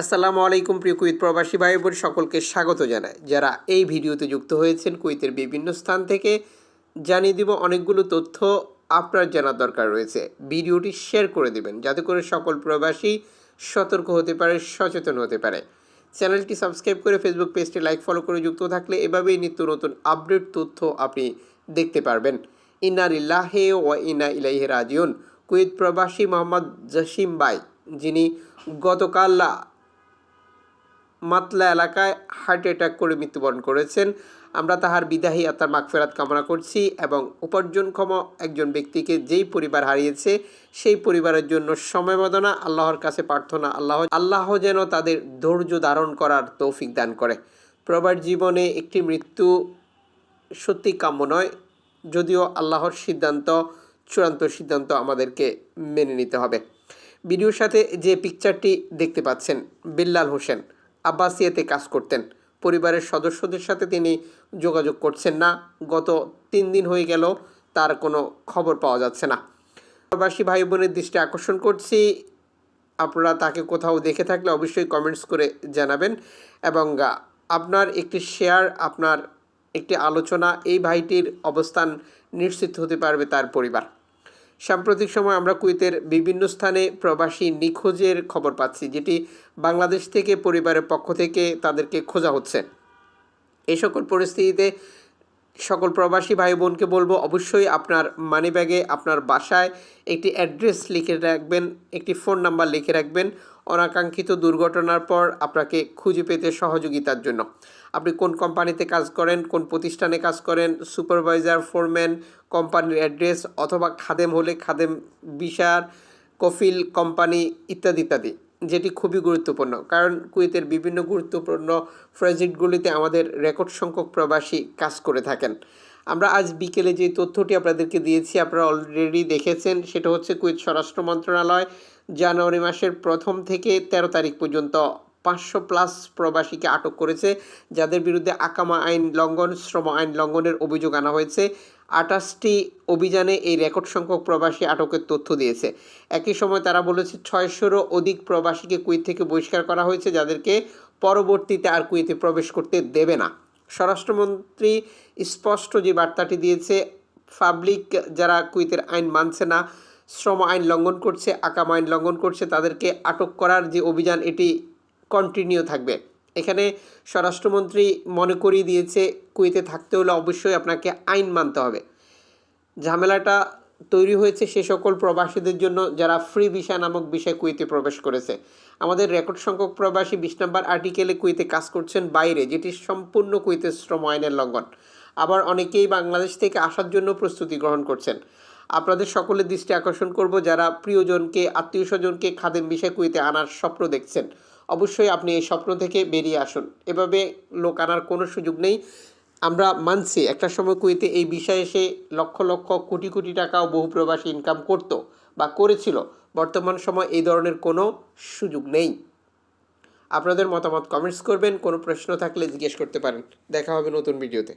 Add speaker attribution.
Speaker 1: আসসালামু আলাইকুম প্রিয় কুইত প্রবাসী ভাই বোন, সকলকে স্বাগত জানাই। যারা এই ভিডিওতে যুক্ত হয়েছেন কুইতের বিভিন্ন স্থান থেকে, জানিয়ে দিব অনেকগুলো তথ্য আপনার জানার দরকার রয়েছে। ভিডিওটি শেয়ার করে দিবেন, যাতে করে সকল প্রবাসী সতর্ক হতে পারে, সচেতন হতে পারে। চ্যানেলটি সাবস্ক্রাইব করে ফেসবুক পেজটি লাইক, ফলো করে যুক্ত থাকলে এভাবেই নিত্য নতুন আপডেট তথ্য আপনি দেখতে পারবেন। ইন্না লিল্লাহে ও ইনা ইলাইহে রাজিউন। কুয়েত প্রবাসী মোহাম্মদ জসিম বাই যিনি গতকাল মাতলা এলাকায় হার্ট অ্যাটাক করে মৃত্যুবরণ করেছেন। আমরা তাহার বিদাহী আত্মার মাগফেরাত কামনা করছি এবং উপার্জনক্ষম একজন ব্যক্তিকে যেই পরিবার হারিয়েছে, সেই পরিবারের জন্য সমবেদনা আল্লাহর কাছে প্রার্থনা, আল্লাহ আল্লাহ যেন তাদের ধৈর্য ধারণ করার তৌফিক দান করে। প্রবার জীবনে একটি মৃত্যু সত্যি কাম্য নয়, যদিও আল্লাহর সিদ্ধান্ত, চূড়ান্ত সিদ্ধান্ত আমাদেরকে মেনে নিতে হবে। ভিডিওর সাথে যে পিকচারটি দেখতে পাচ্ছেন, বিল্লাল হোসেন। আব্বাসিয়াতে কাজ করতেন। পরিবারের সদস্যদের সাথে তিনি যোগাযোগ করছেন না। গত তিন দিন হয়ে গেল, তার কোনো খবর পাওয়া যাচ্ছে না। প্রবাসী ভাই বোনের দৃষ্টি আকর্ষণ করছি। আপনারা তাকে কোথাও দেখে থাকলে অবশ্যই কমেন্টস করে জানাবেন। এবং আপনার একটি শেয়ার আপনার একটি আলোচনা, এই ভাইটির অবস্থান নিশ্চিত হতে পারবে তার পরিবার। সাম্প্রতিক সময় আমরা কুয়েতের বিভিন্ন স্থানে প্রবাসী নিখোঁজের খবর পাচ্ছি, যেটি বাংলাদেশ থেকে পরিবারের পক্ষ থেকে তাদেরকে খোঁজা হচ্ছে। এই সকল পরিস্থিতিতে সকল প্রবাসী ভাই বোনকে বলব, অবশ্যই আপনার মানি ব্যাগে আপনার বাসায় একটি অ্যাড্রেস লিখে রাখবেন, একটি ফোন নাম্বার লিখে রাখবেন। অনাকাঙ্ক্ষিত দুর্ঘটনার পর আপনাকে খুঁজে পেতে সহযোগিতার জন্য। আপনি কোন কোম্পানিতে কাজ করেন, কোন প্রতিষ্ঠানে কাজ করেন সুপারভাইজার ফোরম্যান কোম্পানির অ্যাড্রেস অথবা খাদেম হলে খাদেম, বিশার, কফিল কোম্পানি ইত্যাদি ইত্যাদি। যেটি খুবই গুরুত্বপূর্ণ। কারণ কুয়েতের বিভিন্ন গুরুত্বপূর্ণ প্রজেক্টগুলিতে আমাদের রেকর্ড সংখ্যক প্রবাসী কাজ করে থাকেন। আমরা আজ বিকেলে যে তথ্যটি আপনাদেরকে দিয়েছি, আপনারা অলরেডি দেখেছেন, সেটা হচ্ছে কুয়েত স্বরাষ্ট্র মন্ত্রণালয় জানুয়ারি মাসের প্রথম থেকে তেরো তারিখ পর্যন্ত পাঁচশো প্লাস প্রবাসীকে আটক করেছে, যাদের বিরুদ্ধে আকামা আইন লঙ্ঘন, শ্রম আইন লঙ্ঘনের অভিযোগ আনা হয়েছে। আঠাশটি অভিযানে এই রেকর্ড সংখ্যক প্রবাসী আটকের তথ্য দিয়েছে। একই সময় তারা বলেছে, ছয়শোরও অধিক প্রবাসীকে কুয়েত থেকে বহিষ্কার করা হয়েছে, যাদেরকে পরবর্তীতে আর কুয়েতে প্রবেশ করতে দেবে না। স্বরাষ্ট্রমন্ত্রী স্পষ্ট যে বার্তাটি দিয়েছে, পাবলিক যারা কুয়েতের আইন মানছে না, শ্রম আইন লঙ্ঘন করছে, আকাম আইন লঙ্ঘন করছে, তাদেরকে আটক করার যে অভিযান, এটি কন্টিনিউ থাকবে। এখানে স্বরাষ্ট্রমন্ত্রী মনে করিয়ে দিয়েছে, কুয়েতে থাকতে হলে অবশ্যই আপনাকে আইন মানতে হবে। ঝামেলাটা তৈরি হয়েছে সে সকল প্রবাসীদের জন্য যারা ফ্রি ভিসা নামক বিষয় কুয়েতে প্রবেশ করেছে। আমাদের রেকর্ড সংখ্যক প্রবাসী বিশ নম্বর আর্টিকেলে কুয়েতে কাজ করছেন বাইরে, যেটি সম্পূর্ণ কুয়েতের শ্রম আইনের লঙ্ঘন। আবার অনেকেই বাংলাদেশ থেকে আসার জন্য প্রস্তুতি গ্রহণ করছেন। আপনাদের সকলের দৃষ্টি আকর্ষণ করব যারা প্রিয়জনকে, আত্মীয় স্বজনকে খাদেম বিষয় কুয়েতে আনার স্বপ্ন দেখছেন। অবশ্যই আপনি এই স্বপ্ন থেকে বেরিয়ে আসুন। এভাবে লোক আনার কোনো সুযোগ নেই। আমরা মানছি, একটা সময় কুয়েতে এই বিষয়ে এসে লক্ষ লক্ষ কোটি কোটি টাকাও বহু প্রবাসী ইনকাম করতো বা করেছিল। বর্তমান সময় এই ধরনের কোনো সুযোগ নেই। আপনাদের মতামত কমেন্টস করবেন। কোনো প্রশ্ন থাকলে জিজ্ঞেস করতে পারেন। দেখা হবে নতুন ভিডিওতে